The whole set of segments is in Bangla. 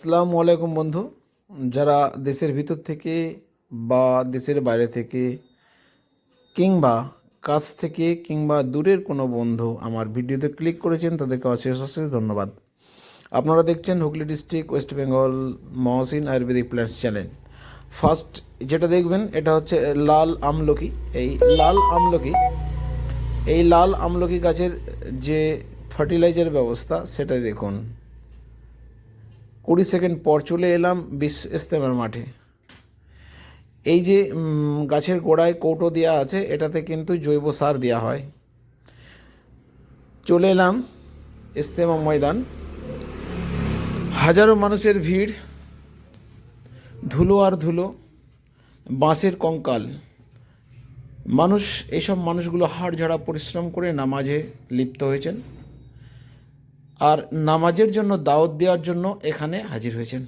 আসসালামু আলাইকুম বন্ধু। যারা দেশের ভিতর থেকে বা দেশের বাইরে থেকে কিংবা কাছ থেকে কিংবা দূরের কোনো বন্ধু আমার ভিডিওতে ক্লিক করেছেন, তাদেরকে অশেষ অশেষ ধন্যবাদ। আপনারা দেখছেন Hooghly district west Bengal Mohsin ayurvedic plants channel first যেটা দেখবেন, এটা হচ্ছে লাল আমলকি। এই লাল আমলকি, এই লাল আমলকি গাছের যে ফার্টিলাইজার ব্যবস্থা সেটা দেখুন। কুড়ি সেকেন্ড পর চলে এলাম বিশ্ব ইস্তেমার মাঠে। এই যে গাছের গোড়ায় কৌটো দেওয়া আছে, এটাতে কিন্তু জৈব সার দেওয়া হয়। চলে এলাম ইস্তেমা ময়দান। হাজারো মানুষের ভিড়, ধুলো আর ধুলো, বাঁশের কঙ্কাল। মানুষ এইসব মানুষগুলো হাড় ঝাড়া পরিশ্রম করে নামাজে লিপ্ত হয়েছেন। আর নামাজের জন্য দাওয়াত দেওয়ার জন্য এখানে হাজির হয়েছেন।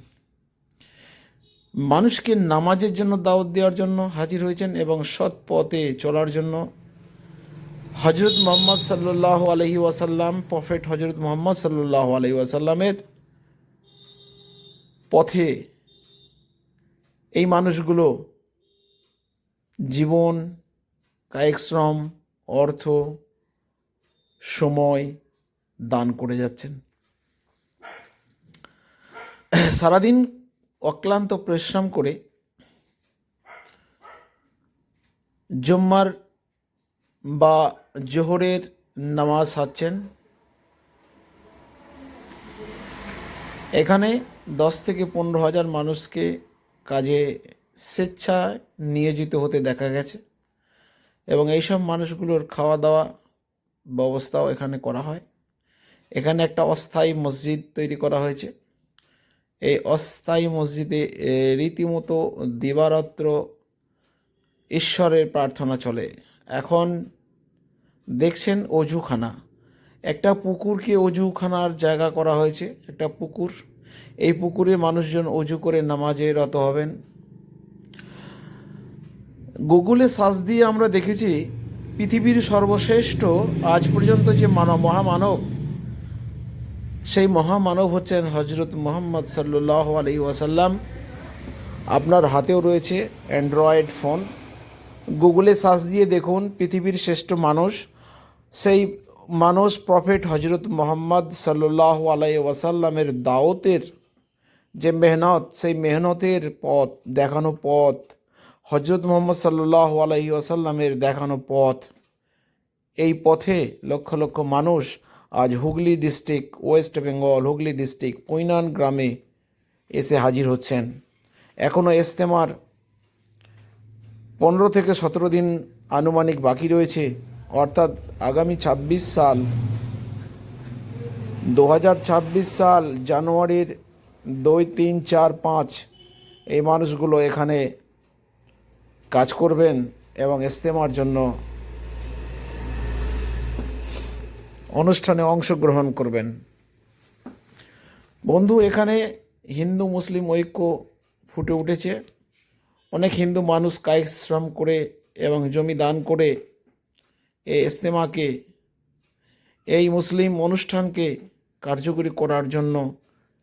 মানুষকে নামাজের জন্য দাওয়াত দেওয়ার জন্য হাজির হয়েছেন এবং সৎ পথে চলার জন্য হজরত মোহাম্মদ সাল্লাহ আলহি ওয়াসাল্লাম, প্রফেট হজরত মোহাম্মদ সাল্লাহ আলহি ওয়াসাল্লামের পথে এই মানুষগুলো জীবন, কায়িক শ্রম, অর্থ, সময় দান করে যাচ্ছেন। সারাদিন অক্লান্ত পরিশ্রম করে জম্মার বা জোহরের নামাজ সারছেন। এখানে দশ থেকে পনেরো হাজার মানুষকে কাজে স্বেচ্ছায় নিয়োজিত হতে দেখা গেছে এবং এইসব মানুষগুলোর খাওয়া দাওয়া ব্যবস্থাও এখানে করা হয়। এখানে একটা অস্থায়ী মসজিদ তৈরি করা হয়েছে। এই অস্থায়ী মসজিদে রীতিমতো দিবারাত্র ঈশ্বরের প্রার্থনা চলে। এখন দেখছেন অজুখানা। একটা পুকুরকে অজুখানার জায়গা করা হয়েছে, একটা পুকুর। এই পুকুরে মানুষজন অজু করে নামাজে রত হবেন। গুগলে সার্চ দিয়ে আমরা দেখেছি, পৃথিবীর সর্বশ্রেষ্ঠ আজ পর্যন্ত যে মানব, মহামানব সেই মহামানব হচ্ছেন হজরত মোহাম্মদ সাল্লাহ আলি ওয়াসাল্লাম। আপনার হাতেও রয়েছে অ্যান্ড্রয়েড ফোন। গুগলে সার্চ দিয়ে দেখুন, পৃথিবীর শ্রেষ্ঠ মানুষ। সেই মানুষ প্রফেট হজরত মোহাম্মদ সাল্লাহ আলাই ওয়াসাল্লামের দাওতের যে মেহনত, সেই মেহনতের পথ, দেখানো পথ। হজরত মোহাম্মদ সাল্লাহ আলহি আসাল্লামের দেখানো পথ। এই পথে লক্ষ লক্ষ মানুষ আজ Hooghly district, west Bengal, Hooghly district Painan গ্রামে এসে হাজির হচ্ছেন। এখনও ইস্তেমার পনেরো থেকে সতেরো দিন আনুমানিক বাকি রয়েছে। অর্থাৎ আগামী ছাব্বিশ সাল, দু হাজার ছাব্বিশ সাল জানুয়ারির দুই, তিন, চার, পাঁচ এই মানুষগুলো এখানে কাজ করবেন এবং ইস্তেমার জন্য অনুষ্ঠানে অংশগ্রহণ করবেন। বন্ধু, এখানে হিন্দু, মুসলিম ঐক্য ফুটে উঠেছে। অনেক হিন্দু মানুষ কায়িক শ্রম করে এবং জমি দান করে এই ইস্তেমাকে এই মুসলিম অনুষ্ঠানকে কার্যকরী করার জন্য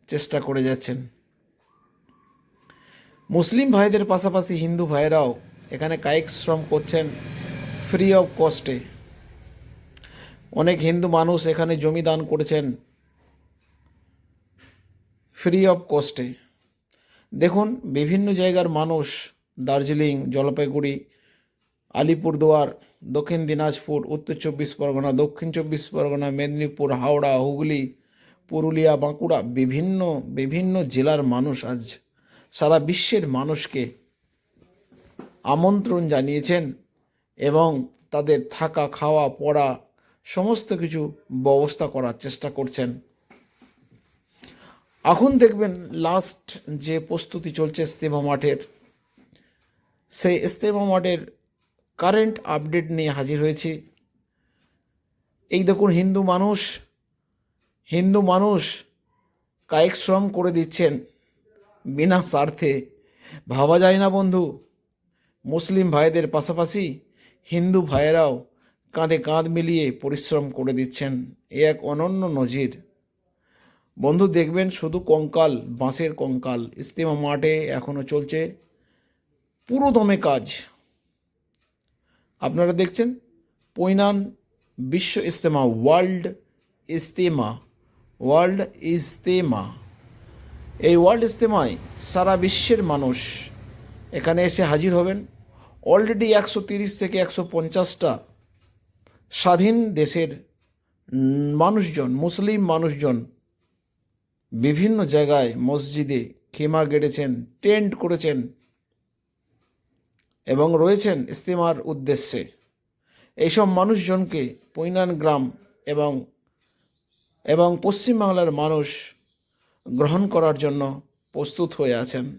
চেষ্টা করে যাচ্ছেন। মুসলিম ভাইদের পাশাপাশি হিন্দু ভাইরাও এখানে কায়িক শ্রম করছেন ফ্রি অফ কস্টে অনেক হিন্দু মানুষ এখানে জমি দান করেছেন। ফ্রি অফ কস্টে দেখুন, বিভিন্ন জায়গার মানুষ দার্জিলিং, জলপাইগুড়ি, আলিপুরদুয়ার, দক্ষিণ দিনাজপুর, উত্তর চব্বিশ পরগনা, দক্ষিণ চব্বিশ পরগনা, মেদিনীপুর, হাওড়া, হুগলি, পুরুলিয়া, বাঁকুড়া বিভিন্ন বিভিন্ন জেলার মানুষ আজ সারা বিশ্বের মানুষকে আমন্ত্রণ জানিয়েছেন এবং তাদের থাকা, খাওয়া, পড়া সমস্ত কিছু ব্যবস্থা করার চেষ্টা করছেন। এখন দেখবেন লাস্ট যে প্রস্তুতি চলছে ইস্তেমা মাঠের, সেই ইস্তেমা মাঠের কারেন্ট আপডেট নিয়ে হাজির হয়েছি। এই দেখুন, হিন্দু মানুষ হিন্দু মানুষ কায়িক শ্রম করে দিচ্ছেন বিনা স্বার্থে। ভাবা যায় না বন্ধু, মুসলিম ভাইদের পাশাপাশি হিন্দু ভাইয়েরাও কাঁধে কাঁধ মিলিয়ে পরিশ্রম করে দিচ্ছেন এ এক অনন্য নজির। বন্ধু, দেখবেন শুধু কঙ্কাল, বাঁশের কঙ্কাল, ইস্তেমা মাঠে এখনও চলছে পুরো দমে কাজ। আপনারা দেখছেন পৈনান বিশ্ব ইস্তেমা, ওয়ার্ল্ড ইস্তেমা ওয়ার্ল্ড ইস্তেমা। এই ওয়ার্ল্ড ইস্তেমায় সারা বিশ্বের মানুষ এখানে এসে হাজির হবেন। অলরেডি একশো তিরিশ থেকে একশো পঞ্চাশটা স্বাধীন দেশের মানুষজন, মুসলিম মানুষজন বিভিন্ন জায়গায় মসজিদে খেমা গেড়েছেন, টেন্ট করেছেন এবং রয়েছেন ইস্তেমার উদ্দেশ্যে। এইসব মানুষজনকে পৈনান গ্রাম এবং এবং পশ্চিমবাংলার মানুষ গ্রহণ করার জন্য প্রস্তুত হয়ে আছেন।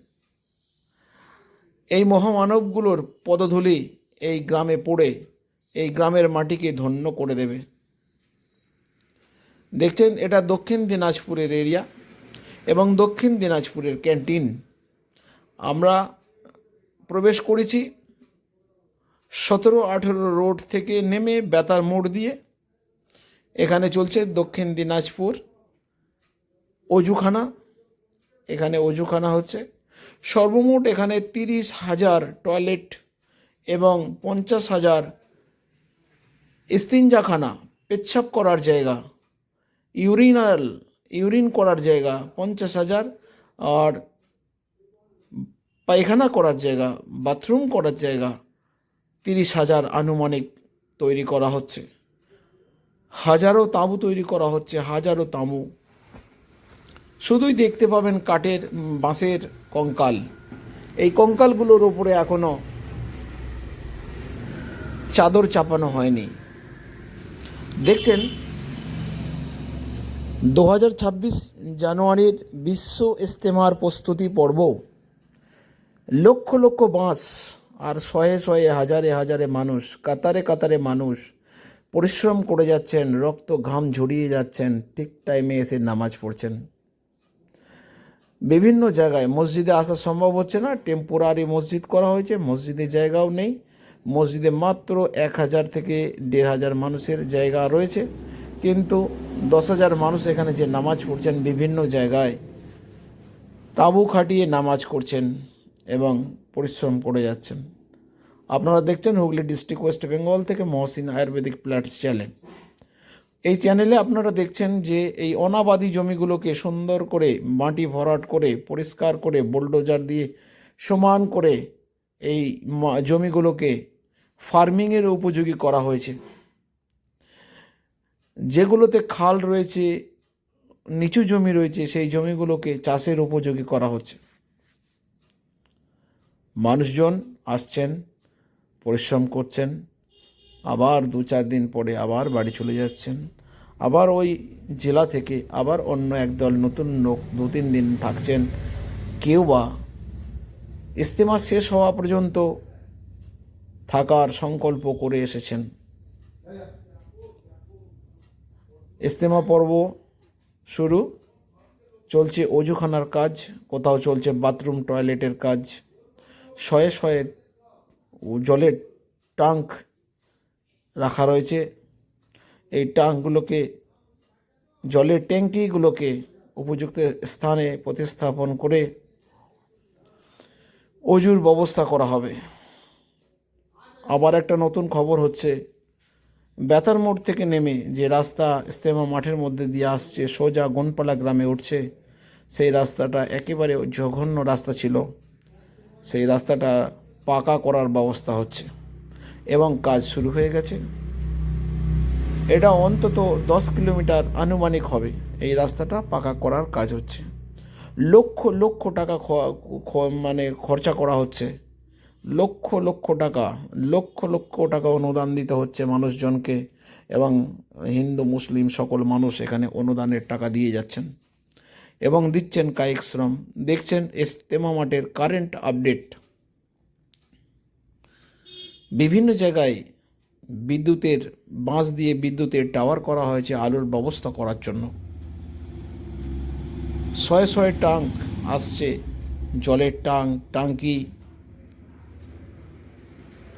এই মহামানবগুলোর পদধূলি এই গ্রামে পড়ে এই গ্রামের মাটিকে ধন্য করে দেবে। দেখছেন, এটা দক্ষিণ দিনাজপুরের এরিয়া এবং দক্ষিণ দিনাজপুরের ক্যান্টিন আমরা প্রবেশ করেছি সতেরো আঠেরো রোড থেকে নেমে বেতার মোড় দিয়ে। এখানে চলছে দক্ষিণ দিনাজপুর অজুখানা। এখানে অজুখানা হচ্ছে। সর্বমোট এখানে তিরিশ হাজার টয়লেট এবং পঞ্চাশ হাজার ইস্তিনজাখানা, পেচ্ছাপ করার জায়গা, ইউরিনাল, ইউরিন করার জায়গা পঞ্চাশ হাজার, আর পায়খানা করার জায়গা, বাথরুম করার জায়গা তিরিশ হাজার আনুমানিক তৈরি করা হচ্ছে। হাজারো তাঁবু তৈরি করা হচ্ছে, হাজারো তাঁবু। শুধুই দেখতে পাবেন কাঠের বাঁশের কঙ্কাল। এই কঙ্কালগুলোর ওপরে এখনও চাদর চাপানো হয়নি। দেখছেন, দু হাজার ছাব্বিশ জানুয়ারির বিশ্ব ইস্তেমার প্রস্তুতি পর্ব। লক্ষ লক্ষ বাঁশ আর শয়ে শয়ে হাজারে হাজারে মানুষ, কাতারে কাতারে মানুষ পরিশ্রম করে যাচ্ছেন, রক্ত ঘাম ঝরিয়ে যাচ্ছেন, ঠিক টাইমে এসে নামাজ পড়ছেন। বিভিন্ন জায়গায় মসজিদে আসা সম্ভব হচ্ছে না টেম্পোরারি মসজিদ করা হয়েছে মসজিদে জায়গাও নেই। মসজিদে মাত্র এক হাজার থেকে দেড় হাজার মানুষের জায়গা রয়েছে। কিন্তু দশ হাজার মানুষ এখানে যে নামাজ পড়ছেন বিভিন্ন জায়গায়, তাঁবু খাটিয়ে নামাজ করছেন এবং পরিশ্রম করে যাচ্ছেন। আপনারা দেখছেন হুগলি ডিস্ট্রিক্ট ওয়েস্ট বেঙ্গল থেকে মহসিন আয়ুর্বেদিক প্ল্যাটস চ্যানেল। এই চ্যানেলে আপনারা দেখছেন যে এই অনাবাদি জমিগুলোকে সুন্দর করে মাটি ভরাট করে, পরিষ্কার করে, বোল্ডোজার দিয়ে সমান করে এই জমিগুলোকে ফার্মিংয়ের উপযোগী করা হয়েছে। যেগুলোতে খাল রয়েছে, নিচু জমি রয়েছে, সেই জমিগুলোকে চাষের উপযোগী করা হচ্ছে। মানুষজন আসছেন, পরিশ্রম করছেন, আবার দু চার দিন পরে আবার বাড়ি চলে যাচ্ছেন। আবার ওই জেলা থেকে আবার অন্য একদল নতুন লোক দু তিন দিন থাকছেন। কেউ বা ইস্তেমা শেষ হওয়া পর্যন্ত থাকার সংকল্প করে এসেছেন। ইস্তেমা পর্ব শুরু। চলছে অজুখানার কাজ, কোথাও চলছে বাথরুম, টয়লেটের কাজ। শয়ে শয়ে জলের ট্যাঙ্ক রাখা রয়েছে। এই ট্যাঙ্কগুলোকে, জলের ট্যাঙ্কিগুলোকে উপযুক্ত স্থানে প্রতিস্থাপন করে অজুর ব্যবস্থা করা হবে। আবার একটা নতুন খবর হচ্ছে। বেতার মোড় থেকে নেমে যে রাস্তা ইস্তেমা মাঠের মধ্যে দিয়ে আসছে, সোজা গনপালা গ্রামে উঠছে, সেই রাস্তাটা একেবারে জঘন্য রাস্তা ছিল। সেই রাস্তাটা পাকা করার ব্যবস্থা হচ্ছে এবং কাজ শুরু হয়ে গেছে। এটা অন্তত দশ কিলোমিটার আনুমানিক হবে এই রাস্তাটা পাকা করার কাজ হচ্ছে। লক্ষ লক্ষ টাকা মানে খরচা করা হচ্ছে। লক্ষ লক্ষ টাকা, লক্ষ লক্ষ টাকা অনুদান দিতে হচ্ছে মানুষজনকে এবং হিন্দু, মুসলিম সকল মানুষ এখানে অনুদানের টাকা দিয়ে যাচ্ছেন এবং দিচ্ছেন কায়িক শ্রম। দেখছেন ইস্তেমা মাঠের কারেন্ট আপডেট বিভিন্ন জায়গায় বিদ্যুতের বাঁশ দিয়ে বিদ্যুতের টাওয়ার করা হয়েছে আলোর ব্যবস্থা করার জন্য। শয়ে শয়ে ট্যাঙ্ক আসছে, জলের ট্যাঙ্ক টাঙ্কি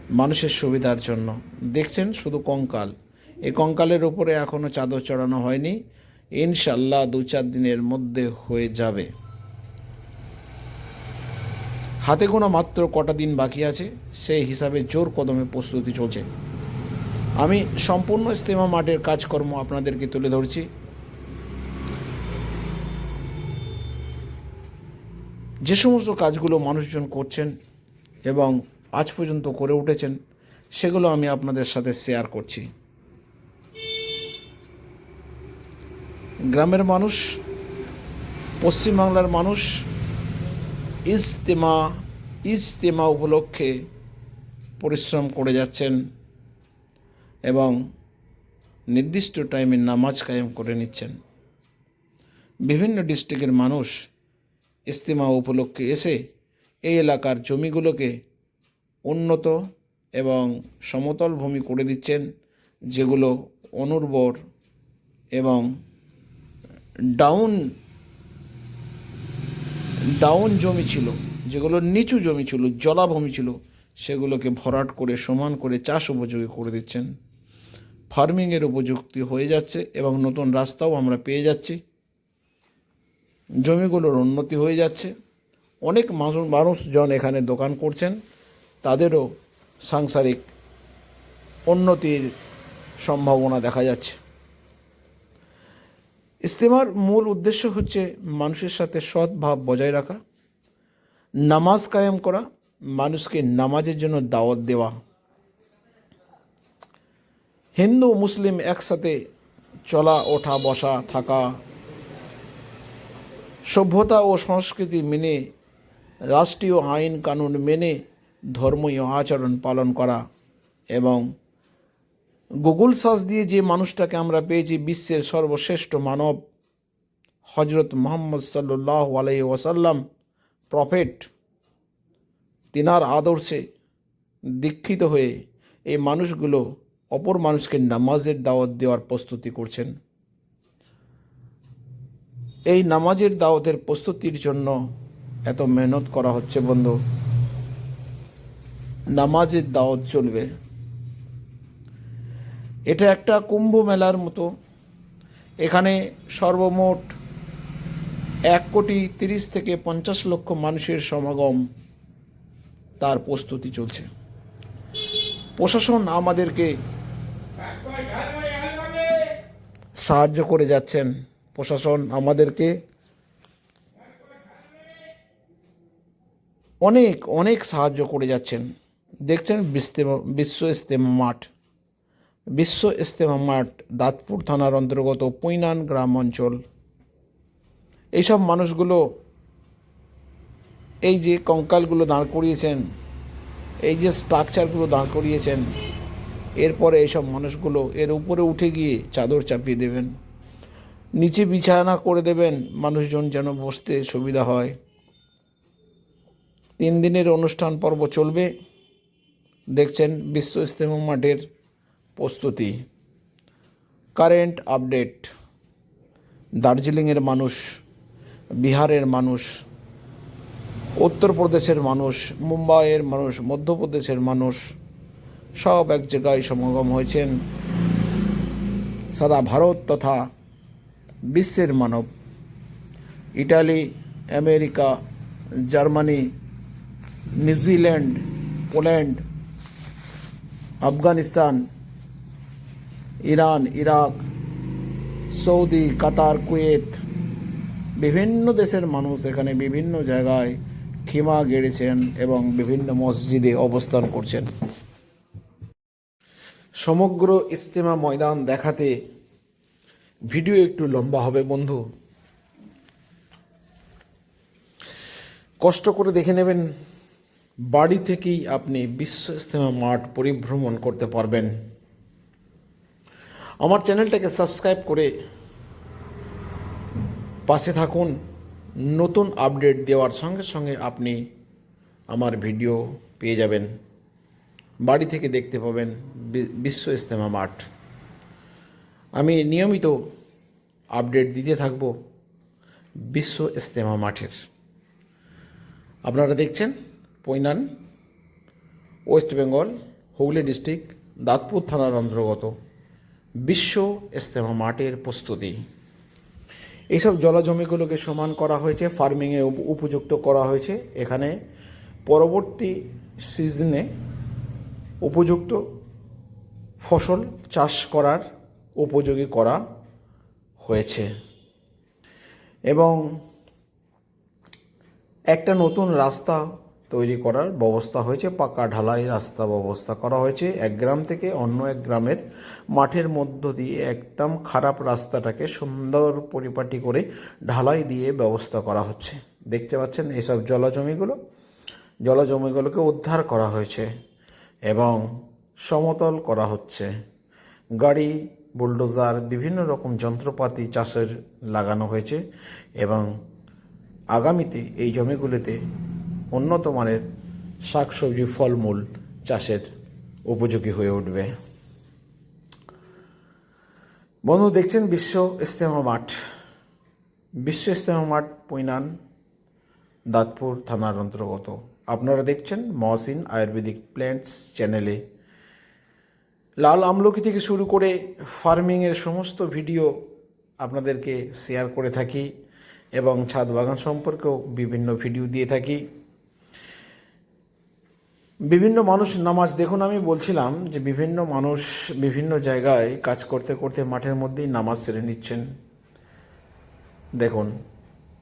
মানুষের সুবিধার জন্য। দেখছেন শুধু কঙ্কাল। এই কঙ্কালের ওপরে এখনও চাদর চড়ানো হয়নি। ইনশাল্লাহ দু চার দিনের মধ্যে হয়ে যাবে। হাতে গোনা মাত্র কটা দিন বাকি আছে, সেই হিসাবে জোর কদমে প্রস্তুতি চলছে। আমি সম্পূর্ণ ইস্তেমা মাঠের কাজকর্ম আপনাদেরকে তুলে ধরছি। যে সমস্ত কাজগুলো মানুষজন করছেন এবং আজ পর্যন্ত করে উঠেছেন, সেগুলো আমি আপনাদের সাথে শেয়ার করছি। গ্রামের মানুষ, পশ্চিমবাংলার মানুষ, ইজতেমা ইজতেমা উপলক্ষে পরিশ্রম করে যাচ্ছেন এবং নির্দিষ্ট টাইমে নামাজ কায়েম করে নিচ্ছেন। বিভিন্ন ডিস্ট্রিক্টের মানুষ ইস্তেমা উপলক্ষে এসে এই এলাকার জমিগুলোকে উন্নত এবং সমতল ভূমি করে দিচ্ছেন, যেগুলো অনুর্বর এবং ডাউন ডাউন জমি ছিল, যেগুলো নিচু জমি ছিল, জলাভূমি ছিল, সেগুলোকে ভরাট করে, সমান করে চাষ উপযোগী করে দিচ্ছেন। ফার্মিংয়ের উপযুক্তি হয়ে যাচ্ছে এবং নতুন রাস্তাও আমরা পেয়ে যাচ্ছি। জমিগুলোর উন্নতি হয়ে যাচ্ছে। অনেক মানুষ মানুষজন এখানে দোকান করছেন। তাদেরও সাংসারিক উন্নতির সম্ভাবনা দেখা যাচ্ছে। ইস্তেমার মূল উদ্দেশ্য হচ্ছে মানুষের সাথে সৎভাব বজায় রাখা, নামাজ কায়েম করা, মানুষকে নামাজের জন্য দাওয়াত দেওয়া। হিন্দু, মুসলিম একসাথে চলা, ওঠা, বসা, থাকা, সভ্যতা ও সংস্কৃতি মেনে, রাষ্ট্রীয় আইন কানুন মেনে ধর্মীয় আচরণ পালন করা এবং গুগল সার্চ দিয়ে যে মানুষটাকে আমরা পেয়েছি বিশ্বের সর্বশ্রেষ্ঠ মানব হজরত মোহাম্মদ সাল্লাহ আলাই ওয়াসাল্লাম, প্রফেট, তিনার আদর্শে দীক্ষিত হয়ে এই মানুষগুলো অপর মানুষকে নামাজের দাওয়াত দেওয়ার প্রস্তুতি করছেন। এই নামাজের দাওয়াতের প্রস্তুতির জন্য এত মেহনত করা হচ্ছে বন্ধু। নামাজের দাওয়াত চলবে। এটা একটা কুম্ভ মেলার মতো। এখানে সর্বমোট এক কোটি তিরিশ থেকে পঞ্চাশ লক্ষ মানুষের সমাগম তার প্রস্তুতি চলছে। প্রশাসন আমাদেরকে সাহায্য করে যাচ্ছেন। প্রশাসন আমাদেরকে অনেক অনেক সাহায্য করে যাচ্ছেন। দেখছেন বিস্তেমা বিশ্ব ইস্তেমা মাঠ। বিশ্ব ইস্তেমা মাঠ দাঁতপুর থানার অন্তর্গত পৈনান গ্রাম অঞ্চল। এইসব মানুষগুলো এই যে কঙ্কালগুলো দাঁড় করিয়েছেন, এই যে স্ট্রাকচারগুলো দাঁড় করিয়েছেন, এরপরে এইসব মানুষগুলো এর উপরে উঠে গিয়ে চাদর চাপিয়ে দেবেন। নিচে বিছানা করে দেবেন, মানুষজন যেন বসতে সুবিধা হয়। তিন দিনের অনুষ্ঠান পর্ব চলবে। দেখছেন বিশ্ব ইস্তেমা মাঠের প্রস্তুতি। কারেন্ট আপডেট দার্জিলিংয়ের মানুষ, বিহারের মানুষ, উত্তরপ্রদেশের মানুষ, মুম্বাইয়ের মানুষ, মধ্যপ্রদেশের মানুষ, সব এক জায়গায় সমাগম হয়েছেন। সারা ভারত তথা বিশ্বের মানব। Italy, America, Germany, New Zealand, Poland Afghanistan, Iran, Iraq, Saudi, Qatar, Kuwait, বিভিন্ন দেশের মানুষ এখানে বিভিন্ন জায়গায় খিমা গেড়েছেন এবং বিভিন্ন মসজিদে অবস্থান করছেন। সমগ্র ইস্তেমা ময়দান দেখাতে ভিডিও একটু লম্বা হবে বন্ধু। কষ্ট করে দেখে নেবেন বাড়ি থেকেই আপনি বিশ্ব ইস্তেমা মাঠ পরিভ্রমণ করতে পারবেন। আমার চ্যানেলটাকে সাবস্ক্রাইব করে পাশে থাকুন। নতুন আপডেট দেওয়ার সঙ্গে সঙ্গে আপনি আমার ভিডিও পেয়ে যাবেন। বাড়ি থেকে দেখতে পাবেন বিশ্ব ইস্তেমা মাঠ। আমি নিয়মিত আপডেট দিতে থাকব বিশ্ব ইস্তেমা মাঠের। আপনারা দেখছেন পৈনান, ওয়েস্ট বেঙ্গল, হুগলি ডিস্ট্রিক্ট, দাঁতপুর থানার অন্তর্গত। বিশ্ব ইস্তেমা মাঠের প্রস্তুতি। এইসব জলাজমিগুলোকে সমান করা হয়েছে, ফার্মিংয়ে উপ- উপযুক্ত করা হয়েছে। এখানে পরবর্তী সিজনে উপযুক্ত ফসল চাষ করার উপযোগী করা হয়েছে। এবং একটা নতুন রাস্তা তৈরি করার ব্যবস্থা হয়েছে, পাকা ঢালাই রাস্তা ব্যবস্থা করা হয়েছে। এক গ্রাম থেকে অন্য এক গ্রামের মাঠের মধ্য দিয়ে একদম খারাপ রাস্তাটাকে সুন্দর পরিপাটি করে ঢালাই দিয়ে ব্যবস্থা করা হচ্ছে। দেখতে পাচ্ছেন এসব জলাজমিগুলো? জলাজমিগুলোকে উদ্ধার করা হয়েছে এবং সমতল করা হচ্ছে। গাড়ি, বুলডোজার, বিভিন্ন রকম যন্ত্রপাতি চাষের লাগানো হয়েছে এবং আগামীতে এই জমিগুলিতে উন্নত মানের শাকসবজি, ফলমূল চাষের উপযোগী হয়ে উঠবে। বন্ধু, দেখছেন বিশ্ব ইস্তেমা মাঠ। বিশ্ব ইস্তেমা মাঠ পৈনান দাঁতপুর থানার অন্তর্গত। আপনারা দেখছেন মহসিন আয়ুর্বেদিক প্ল্যান্টস চ্যানেলে। লাল আমলকি থেকে শুরু করে ফার্মিংয়ের সমস্ত ভিডিও আপনাদেরকে শেয়ার করে থাকি এবং ছাদ বাগান সম্পর্কেও বিভিন্ন ভিডিও দিয়ে থাকি। বিভিন্ন মানুষ নামাজ, দেখুন আমি বলছিলাম যে বিভিন্ন মানুষ বিভিন্ন জায়গায় কাজ করতে করতে মাঠের মধ্যেই নামাজ সেরে নিচ্ছেন। দেখুন,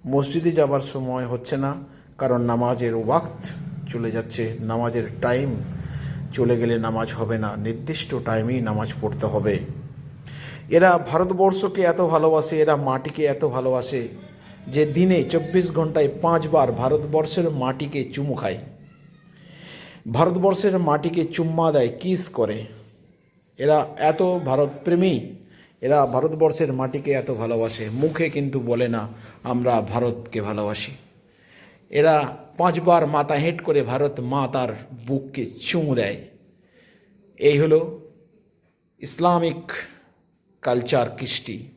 মসজিদে যাবার সময় হচ্ছে না, কারণ নামাজের ওয়াক্ত চলে যাচ্ছে, নামাজের টাইম চলে গেলে নামাজ হবে না, নির্দিষ্ট টাইমেই নামাজ পড়তে হবে। এরা ভারতবর্ষকে এত ভালোবাসে, এরা মাটিকে এত ভালোবাসে যে দিনে চব্বিশ ঘন্টায় পাঁচবার ভারতবর্ষের মাটিকে চুমু খায়। ভারতবর্ষের মাটিকে চুম্মা দেয়, কিস করে। এরা এত ভারতপ্রেমী, এরা ভারতবর্ষের মাটিকে এত ভালোবাসে। মুখে কিন্তু বলে না, আমরা ভারতকে ভালোবাসি। এরা পাঁচবার মাথা হেঁট করে ভারত মা তার বুককে চুমু দেয়। এই হলো ইসলামিক কালচার কৃষ্টি।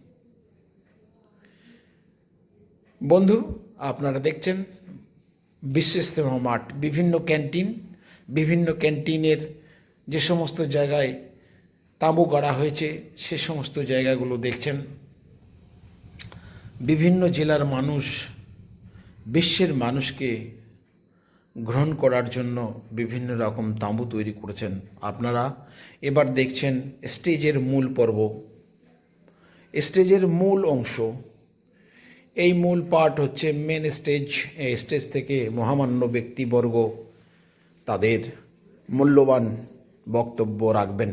বন্ধু, আপনারা দেখছেন বিশ্ব ইস্তেমা মাঠ বিভিন্ন ক্যান্টিন। বিভিন্ন ক্যান্টিনের যে সমস্ত জায়গায় তাঁবু গাড়া হয়েছে, সে সমস্ত জায়গাগুলো দেখছেন। বিভিন্ন জেলার মানুষ, বিশ্বের মানুষকে গ্রহণ করার জন্য বিভিন্ন রকম তাঁবু তৈরি করেছেন। আপনারা এবার দেখছেন স্টেজের মূল পর্ব। স্টেজের মূল অংশ, এই মূল পার্ট হচ্ছে মেন স্টেজ স্টেজ থেকে মহামান্য ব্যক্তিবর্গ তাদের মূল্যবান বক্তব্য রাখবেন।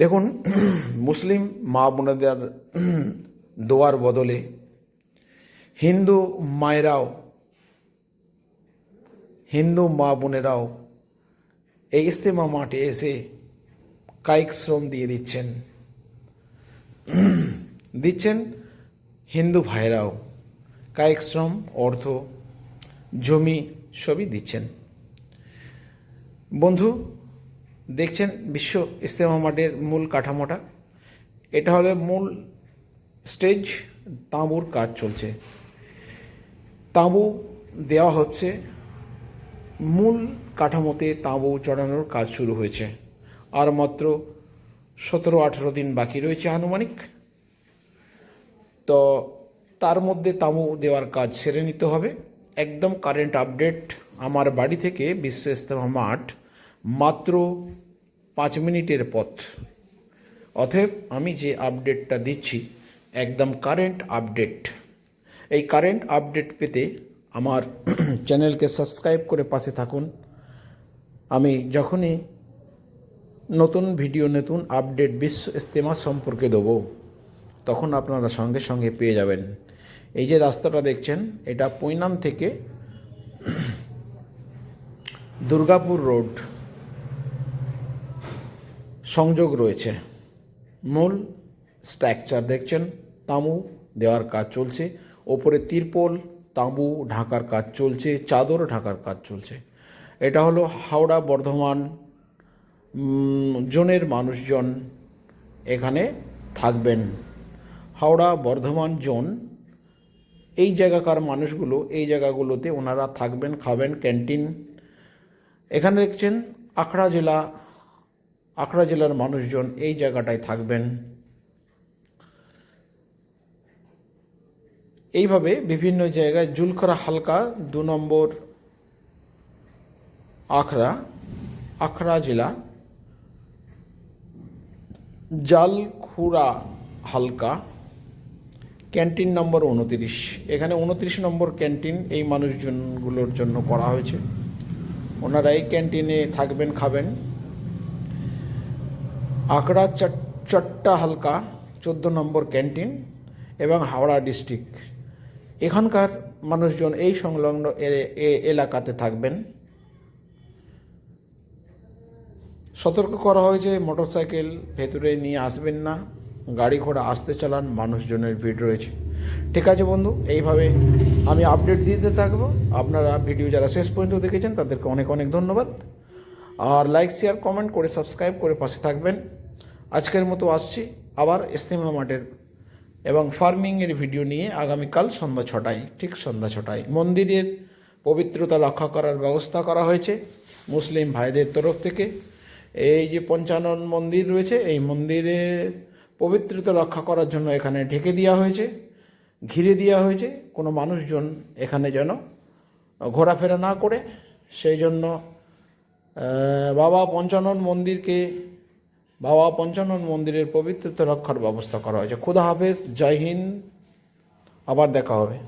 দেখুন, মুসলিম মা বোনেদের দোয়ার বদলে হিন্দু মায়েরাও, হিন্দু মা বোনেরাও এই ইস্তেমা মাঠে এসে কায়িক শ্রম দিয়ে দিচ্ছেন। দিচ্ছেন হিন্দু ভাইরাও। কায়িক শ্রম, অর্থ, জমি সবই দিচ্ছেন। বন্ধু, দেখছেন বিশ্ব ইস্তেমা মাঠের মূল কাঠামোটা? এটা হলো মূল স্টেজ, তাঁবুর কাজ চলছে। তাঁবু দেওয়া হচ্ছে। মূল কাঠামোতে তাঁবু চড়ানোর কাজ শুরু হয়েছে। আর মাত্র সতেরো আঠেরো দিন বাকি রয়েছে আনুমানিক। তো তার মধ্যে তাঁবু দেওয়ার কাজ সেরে নিতে হবে। একদম কারেন্ট আপডেট আমার বাড়ি থেকে বিশ্ব ইস্তেমা মাঠ মাত্র পাঁচ মিনিটের পথ। অতএব আমি যে আপডেটটা দিচ্ছি, একদম কারেন্ট আপডেট এই কারেন্ট আপডেট পেতে আমার চ্যানেলকে সাবস্ক্রাইব করে পাশে থাকুন। আমি যখনই নতুন ভিডিও নতুন আপডেট বিশ্ব ইস্তেমা সম্পর্কে দেবো, তখন আপনারা সঙ্গে সঙ্গে পেয়ে যাবেন। এই যে রাস্তাটা দেখছেন, এটা পৈনাম থেকে দুর্গাপুর রোড সংযোগ রয়েছে। মূল স্ট্রাকচার দেখছেন, তাঁবু দেওয়ার কাজ চলছে। ওপরে তিরপল, তাঁবু ঢাকার কাজ চলছে, চাদর ঢাকার কাজ চলছে। এটা হলো হাওড়া বর্ধমান জোনের মানুষজন এখানে থাকবেন। হাওড়া বর্ধমান জোন এই জায়গাকার মানুষগুলো, এই জায়গাগুলোতে ওনারা থাকবেন, খাবেন, ক্যান্টিন। এখানে দেখছেন আখড়া জেলা, আখড়া জেলার মানুষজন এই জায়গাটায় থাকবেন। এইভাবে বিভিন্ন জায়গায় জুলখরা হালকা দু নম্বর আখড়া আখড়া জেলা জালখুড়া হালকা। ক্যান্টিন নম্বর উনতিরিশ। এখানে উনত্রিশ নম্বর ক্যান্টিন এই মানুষজনগুলোর জন্য করা হয়েছে। ওনারা এই ক্যান্টিনে থাকবেন, খাবেন। আঁকড়া চট- চট্টা হালকা, চোদ্দ নম্বর ক্যান্টিন এবং হাওড়া ডিস্ট্রিক্ট। এখানকার মানুষজন এই সংলগ্ন এলাকাতে থাকবেন। সতর্ক করা হয়েছে, মোটরসাইকেল ভেতরে নিয়ে আসবেন না। গাড়ি ঘোড়া আসতে চালান, মানুষজনের ভিড় রয়েছে। ঠিক আছে বন্ধু, এইভাবে আমি আপডেট দিতে থাকব। আপনারা ভিডিও যারা শেষ পর্যন্ত দেখেছেন, তাদেরকে অনেক অনেক ধন্যবাদ। আর লাইক শেয়ার কমেন্ট করে সাবস্ক্রাইব করে পাশে থাকবেন। আজকের মতো আসছি আবার ইস্তেমা মাঠের এবং ফার্মিংয়ের ভিডিও নিয়ে আগামীকাল সন্ধ্যা ছটায়, ঠিক সন্ধ্যা ছটায়। মন্দিরের পবিত্রতা রক্ষা করার ব্যবস্থা করা হয়েছে মুসলিম ভাইদের তরফ থেকে। এই যে পঞ্চানন মন্দির রয়েছে, এই মন্দিরের পবিত্রতা রক্ষা করার জন্য এখানে ঢেকে দেওয়া হয়েছে, ঘিরে দেওয়া হয়েছে। কোনো মানুষজন এখানে যেন ঘোরাফেরা না করে, সেই জন্য বাবা পঞ্চানন মন্দিরকে, বাবা পঞ্চানন মন্দিরের পবিত্রতা রক্ষার ব্যবস্থা করা হয়েছে। খুদা হাফেজ, জয় হিন্দ। আবার দেখা হবে।